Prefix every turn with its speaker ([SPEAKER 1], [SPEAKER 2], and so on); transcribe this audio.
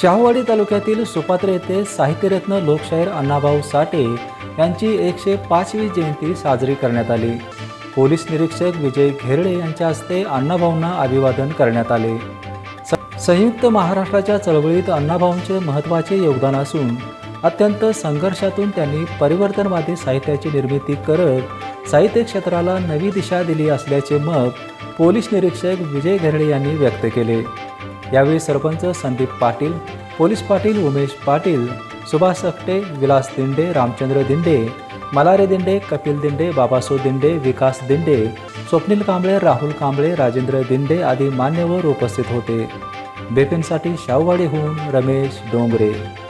[SPEAKER 1] शाहूवाडी तालुक्यातील सुपात्र येथे साहित्यरत्न लोकशाहीर अण्णाभाऊ साठे यांची एकशे पाचवी जयंती साजरी करण्यात आली. पोलीस निरीक्षक विजय घेरडे यांच्या हस्ते अण्णाभाऊंना अभिवादन करण्यात आले. स- संयुक्त महाराष्ट्राच्या चळवळीत अण्णाभाऊंचे महत्त्वाचे योगदान असून अत्यंत संघर्षातून त्यांनी परिवर्तनवादी साहित्याची निर्मिती करत साहित्य क्षेत्राला नवी दिशा दिली असल्याचे मत पोलीस निरीक्षक विजय घेरडे यांनी व्यक्त केले. यावेळी सरपंच संदीप पाटील पोलीस पाटील उमेश पाटील सुभाष सकटे विलास दिंडे रामचंद्र दिंडे मलारे दिंडे कपिल दिंडे बाबासो दिंडे विकास दिंडे स्वप्नील कांबळे राहुल कांबळे राजेंद्र दिंडे आदी मान्यवर उपस्थित होते. बेपिनसाठी शाहूवाडीहून रमेश डोंगरे.